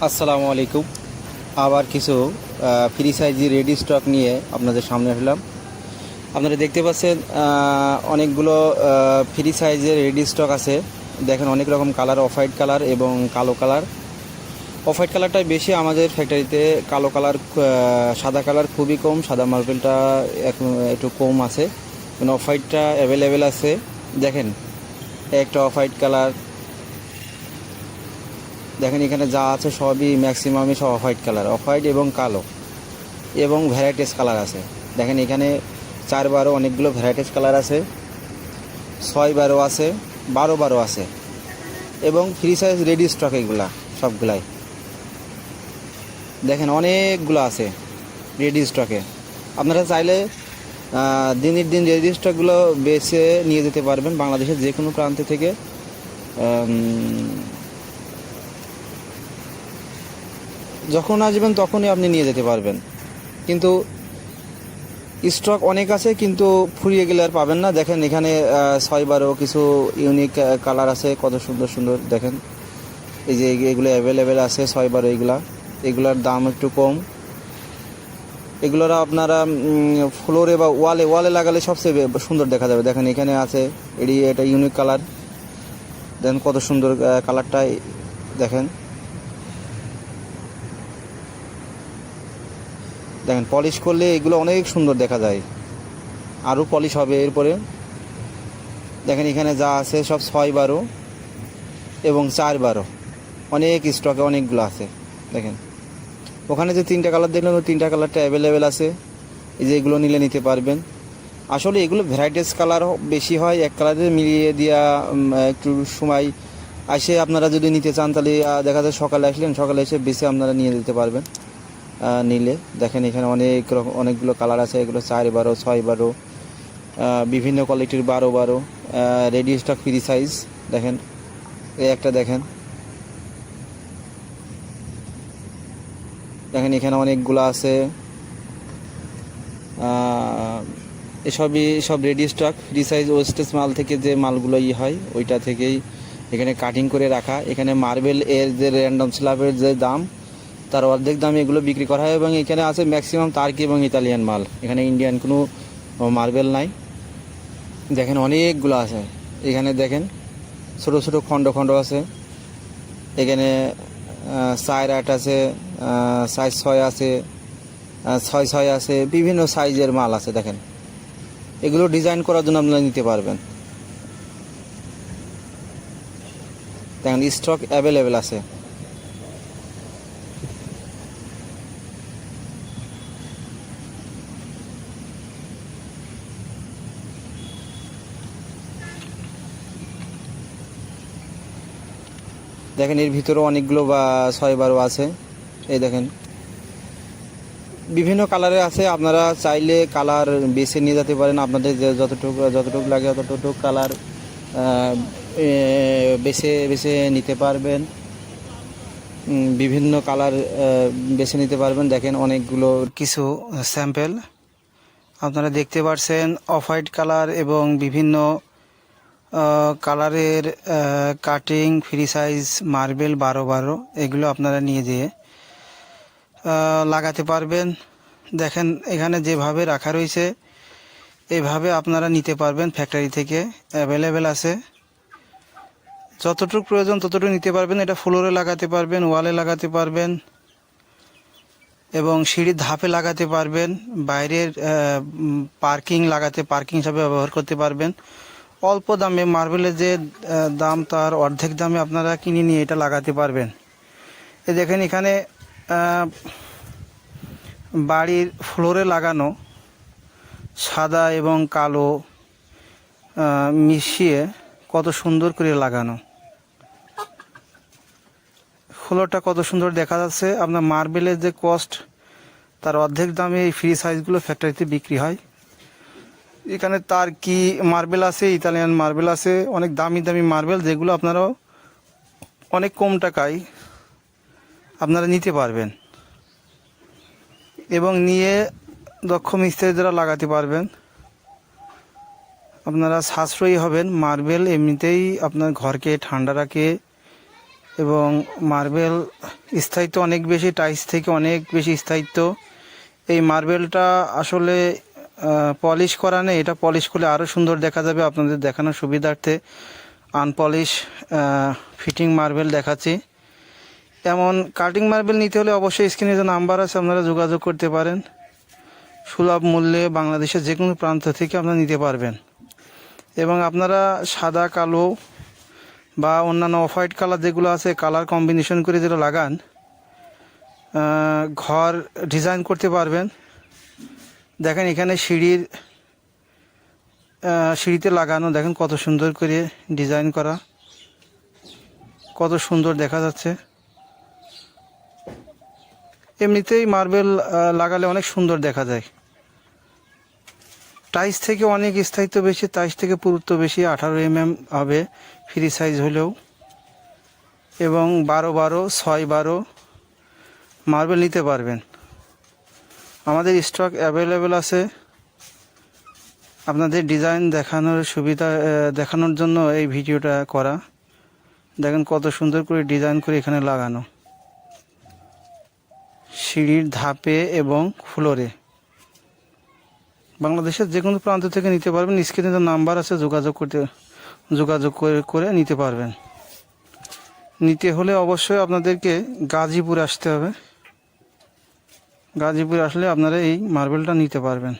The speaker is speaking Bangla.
আসসালামু আলাইকুম। আবার কিছু ফ্রি সাইজি রেডি স্টক নিয়ে আপনাদের সামনে আসলাম আপনারা দেখতে পাচ্ছেন অনেকগুলো ফ্রি সাইজের রেডি স্টক আছে। দেখেন, অনেক রকম কালার অফ হোয়াইট কালার এবং কালো কালার অফ হোয়াইট কালারটাই বেশি আমাদের ফ্যাক্টরিতে কালো কালার সাদা কালার খুবই কম। সাদা মার্বেলটা এক- একটু কম আছে। অফ হোয়াইটটা অ্যাভেলেবেল আছে। দেখেন, একটা অফ হোয়াইট কালার দেখেন এখানে যা আছে সবই ম্যাক্সিমামই সব হোয়াইট কালার অফ হোয়াইট এবং কালো। এবং ভ্যারাইটিস কালার আছে। দেখেন এখানে চার বারো অনেকগুলো ভ্যারাইটিস কালার আছে ছয় বারো আছে বারো বারো আছে। এবং ফ্রি সাইজ রেডি স্টক এগুলা, সবগুলাই। দেখেন অনেকগুলো আছে রেডি স্টকে আপনারা চাইলে দিনের দিন রেডি স্টকগুলো বেছে নিয়ে যেতে পারবেন বাংলাদেশের যে কোনো প্রান্ত থেকে। যখন আসবেন তখনই আপনি নিয়ে যেতে পারবেন। কিন্তু স্টক অনেক আছে কিন্তু ফুরিয়ে গেলে আর পাবেন না। দেখেন এখানে আহ, ছয় বারো কিছু ইউনিক কালার আছে কত সুন্দর সুন্দর। দেখেন এই যে এগুলো অ্যাভেলেবেল আছে ছয় বারো এগুলা। এগুলার দাম একটু কম। এগুলোর আপনারা ফ্লোরে বা ওয়ালে ওয়ালে লাগালে সবচেয়ে সুন্দর দেখা যাবে। দেখেন এখানে আছে এটি এটা ইউনিক কালার দেন কত সুন্দর কালারটাই দেখেন। দেখেন পলিশ করলে এগুলো অনেক সুন্দর দেখা যায়। আরও পলিশ হবে এরপরে। দেখেন, এখানে যা আছে সব ছয় বারো এবং চার বারো। অনেক স্টকে অনেকগুলো আছে। দেখেন, ওখানে যে তিনটা কালার দেখলেন, ওই তিনটা কালারটা অ্যাভেলেবেল আছে। এই যে এগুলো নিলে নিতে পারবেন। আসলে এগুলো ভ্যারাইটিস কালার বেশি হয়, এক কালারে মিলিয়ে দেওয়া একটু সময় আসে। আপনারা যদি নিতে চান, তাহলে দেখা যায় সকালে আসলেন, সকালে এসে বেছে আপনারা নিয়ে যেতে পারবেন। নিলে। দেখেন এখানে অনেক রকম অনেকগুলো কালার আছে, এগুলো চার বারো, ছয় বারো বিভিন্ন কোয়ালিটির বারো বারো রেডি স্টক ফ্রি সাইজ দেখেন। এই একটা দেখেন। দেখেন এখানে অনেকগুলো আছে। এসবই সব ready stock free size wastage মাল থেকে যে মালগুলো ই হয়, ওইটা থেকেই এখানে কাটিং করে রাখা। এখানে মার্বেল এর যে র্যান্ডম স্ল্যাবের যে দাম তার অর্ধেক দামে এগুলো বিক্রি করা হয় এবং এখানে আছে ম্যাক্সিমাম তার্কি এবং ইতালিয়ান মাল। এখানে ইন্ডিয়ান কোনো মার্বেল নাই। দেখেন অনেকগুলো আছে। এখানে দেখেন ছোট ছোট খণ্ড খণ্ড আছে। এখানে চার আট আছে সাইজ ছয় আছে ছয় ছয় আছে, বিভিন্ন সাইজের মাল আছে, দেখেন। এগুলো ডিজাইন করার জন্য আপনারা নিতে পারবেন। দেখেন স্টক অ্যাভেলেবেল আছে। দেখেন, এর ভিতরেও অনেকগুলো বা ছয় বারো আছে। এই দেখেন। বিভিন্ন কালারে আছে, আপনারা চাইলে কালার বেছে নিয়ে যেতে পারেন। আপনাদের যতটুকু যতটুকু লাগে ততটুকু কালার বেছে বেছে নিতে পারবেন। বিভিন্ন কালার বেছে নিতে পারবেন। দেখেন, অনেকগুলো কিছু স্যাম্পেল। আপনারা দেখতে পাচ্ছেন অফ হোয়াইট কালার এবং বিভিন্ন কালারের কাটিং ফ্রি সাইজ মার্বেল বারো বারো, এগুলো আপনারা নিয়ে যেয়ে লাগাতে পারবেন। দেখেন, এখানে যেভাবে রাখা রয়েছে, এভাবে আপনারা নিতে পারবেন ফ্যাক্টরি থেকে। অ্যাভেলেবেল আছে। যতটুকু প্রয়োজন ততটুকু নিতে পারবেন। এটা ফ্লোরে লাগাতে পারবেন ওয়ালে লাগাতে পারবেন এবং সিঁড়ির ধাপে লাগাতে পারবেন। বাইরের পার্কিং লাগাতে পার্কিং হিসাবে ব্যবহার করতে পারবেন। অল্প দামে মার্বেলের যে দাম তার অর্ধেক দামে আপনারা কিনে নিয়ে এটা লাগাতে পারবেন। এ দেখেন এখানে বাড়ির ফ্লোরে লাগানো সাদা এবং কালো মিশিয়ে কত সুন্দর করে লাগানো। ফ্লোরটা কত সুন্দর দেখা যাচ্ছে। আপনার মার্বেলের যে কস্ট, তার অর্ধেক দামে এই ফ্রি সাইজগুলো ফ্যাক্টরিতে বিক্রি হয়। এখানে তার কি মার্বেল আছে? ইতালিয়ান মার্বেল আছে। অনেক দামি দামি মার্বেল, যেগুলো আপনারাও অনেক কম টাকায় আপনারা নিতে পারবেন। এবং নিয়ে দক্ষ মিস্ত্রি দ্বারা লাগাতে পারবেন। আপনারা সাশ্রয়ী হবেন। মার্বেল এমনিতেই আপনার ঘরকে ঠান্ডা রাখে এবং মার্বেল স্থায়িত্ব অনেক বেশি টাইস থেকে অনেক বেশি স্থায়িত্ব। এই মার্বেলটা আসলে পলিশ করা নেই। এটা পলিশ করলে আরও সুন্দর দেখা যাবে। আপনাদের দেখানোর সুবিধার্থে আনপলিশ ফিটিং মার্বেল দেখাচ্ছি। এমন কাটিং মার্বেল নিতে হলে অবশ্যই স্ক্রিনে যে নাম্বার আছে, আপনারা যোগাযোগ করতে পারেন। সুলভ মূল্যে বাংলাদেশের যে কোনো প্রান্ত থেকে আপনারা নিতে পারবেন। এবং আপনারা সাদা, কালো বা অন্যান্য অফ হোয়াইট কালার যেগুলো আছে কালার কম্বিনেশন করে যেটা লাগান ঘর ডিজাইন করতে পারবেন। দেখেন এখানে সিঁড়ির সিঁড়িতে লাগানো, দেখেন কত সুন্দর করে ডিজাইন করা। কত সুন্দর দেখা যাচ্ছে। এমনিতেই মার্বেল লাগালে অনেক সুন্দর দেখা যায়। টাইস থেকে অনেক স্থায়িত্ব বেশি, টাইস থেকে পুরুত্ব বেশি, আঠারো এম এম হবে ফ্রি সাইজ হলেও। এবং বারো বারো, ছয় বারো মার্বেল নিতে পারবেন। আমাদের স্টক অ্যাভেলেবেল আছে। আপনাদের ডিজাইন দেখানোর সুবিধা দেখানোর জন্য এই ভিডিওটা করা। দেখেন কত সুন্দর করে ডিজাইন করে এখানে লাগানো। সিঁড়ির ধাপে এবং ফ্লোরে। বাংলাদেশের যে কোনো প্রান্ত থেকে নিতে পারবেন। স্ক্রিনে যে নাম্বার আছে, যোগাযোগ করতে, যোগাযোগ করে করে নিতে পারবেন। নিতে হলে অবশ্যই আপনাদেরকে গাজীপুর আসতে হবে। গাজীপুর আসলে আপনারা এই মার্বেলটা নিতে পারবেন।